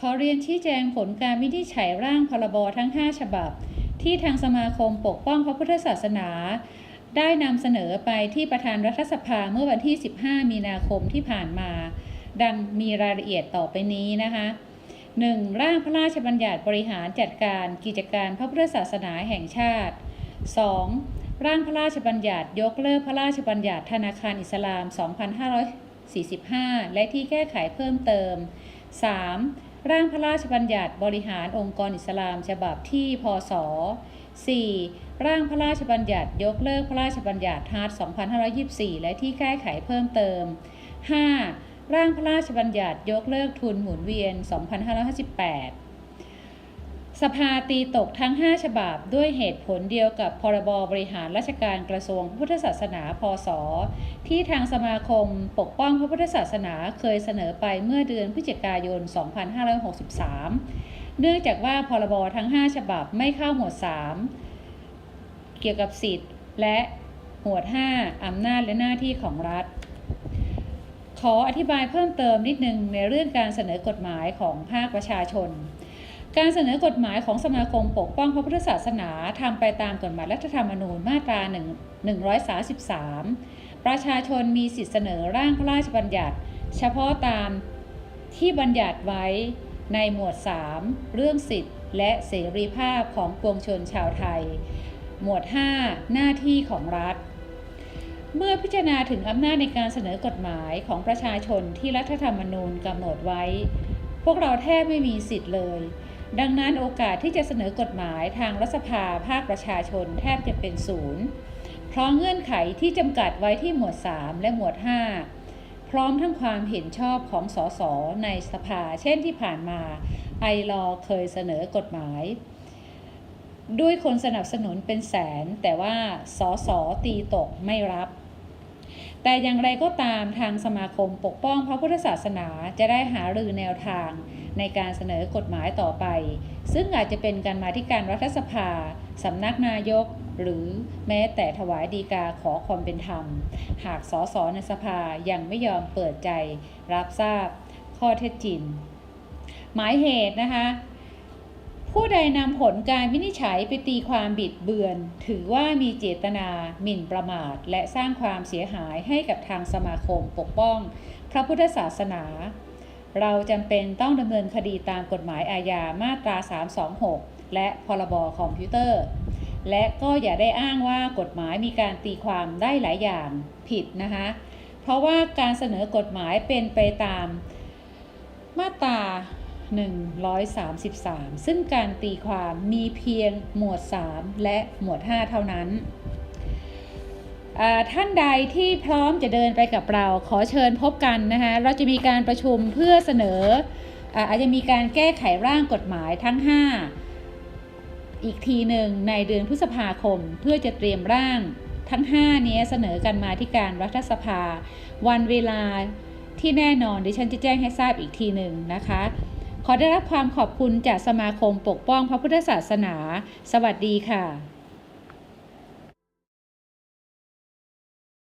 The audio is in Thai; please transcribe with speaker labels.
Speaker 1: ขอเรียนชี้แจงผลการวินิจฉัยร่างพรบทั้ง 5 ฉบับ ที่ทางสมาคมปกป้องพระพุทธศาสนา ได้นำเสนอไปที่ประธานรัฐสภาเมื่อวันที่ 15 มีนาคมที่ผ่านมา ดังมีรายละเอียดต่อไปนี้นะคะ 1. ร่างพระราชบัญญัติบริหารจัดการกิจการพระพุทธศาสนาแห่งชาติ 2. ร่างพระราชบัญญัติยกเลิกพระราชบัญญัติธนาคารอิสลาม 2545 และที่แก้ไขเพิ่มเติม 3. ร่างพระราชบัญญัติบริหารองค์กรอิสลามฉบับที่พศ 4. ร่างพระราชบัญญัติยกเลิกพระราชบัญญัติฮาร์ท2524 และที่แก้ไขเพิ่มเติม 5. ร่างพระราชบัญญัติยกเลิกทุนหมุนเวียน 2558 สภาตีตกทั้ง 5 ฉบับด้วยเหตุผลเดียวกับพรบบริหารราชการกระทรวงพระพุทธศาสนาพศ ที่ทางสมาคมปกป้องพระพุทธศาสนาเคยเสนอไปเมื่อเดือนพฤศจิกายน 2563 เนื่องจากว่าพรบทั้ง 5 ฉบับไม่เข้าหมวด 3 เกี่ยวกับสิทธิ์และหมวด 5 อำนาจและหน้าที่ของรัฐ ขออธิบายเพิ่มเติมนิดนึงในเรื่องการเสนอกฎหมายของภาคประชาชน การเสนอกฎหมายของสมาคมปกป้องพระพุทธศาสนาทำไปตามกฎหมายรัฐธรรมนูญมาตรา1 133 ประชาชนมีสิทธิเสนอร่างพระราชบัญญัติ เฉพาะตามที่บัญญัติไว้ในหมวด 3 เรื่องสิทธิและเสรีภาพของปวงชนชาวไทย หมวด 5 หน้าที่ของรัฐ เมื่อพิจารณาถึงอำนาจในการเสนอกฎหมายของประชาชนที่รัฐธรรมนูญกำหนดไว้ พวกเราแทบไม่มีสิทธิ์เลย ดังนั้นโอกาสที่จะเสนอกฎหมายทางรัฐสภาภาคประชาชนแทบจะเป็นศูนย์เพราะเงื่อนไขที่จำกัดไว้ที่หมวด 3 และหมวด 5 พร้อมทั้งความเห็นชอบของสสในสภา เช่นที่ผ่านมาไอรอเคยเสนอกฎหมาย ด้วยคนสนับสนุนเป็นแสน แต่ว่าสสตีตกไม่รับ แต่อย่างไรก็ตามทางสมาคมปกป้องพระพุทธศาสนาจะได้หารือแนวทาง ในการเสนอกฎหมายต่อไป ซึ่งอาจจะเป็นการมาที่การรัฐสภาสำนักนายก หรือแม้แต่ถวายดีกาขอความเป็นธรรม หากสสในสภายังไม่ยอมเปิดใจ รับทราบข้อเท็จจริง หมายเหตุนะคะผู้ใดนำผลการวินิจฉัยไปตีความบิดเบือน ถือว่ามีเจตนาหมิ่นประมาท และสร้างความเสียหายให้กับทางสมาคมปกป้อง พระพุทธศาสนา เราจำเป็นต้องดำเนินคดีตามกฎหมายอาญามาตรา 326 และพรบคอมพิวเตอร์ และก็อย่าได้อ้างว่ากฎหมายมีการตีความได้หลายอย่างผิดนะคะ เพราะว่าการเสนอกฎหมายเป็นไปตามมาตรา 133 ซึ่งการตีความมีเพียงหมวด 3 และหมวด 5 เท่านั้น ท่านใดที่พร้อมจะเดินไปกับเราขอเชิญพบกันนะคะเราจะมีการประชุมเพื่อเสนออาจจะมีการแก้ไขร่างกฎหมายทั้ง 5 อีกทีหนึ่งในเดือนพฤษภาคม เพื่อจะเตรียมร่างทั้ง 5 นี้เสนอกันมาที่การรัฐสภา วันเวลาที่แน่นอนดิฉันจะแจ้งให้ทราบอีกทีหนึ่งนะคะ ขอได้รับความขอบคุณจากสมาคมปกป้องพระพุทธศาสนา สวัสดีค่ะ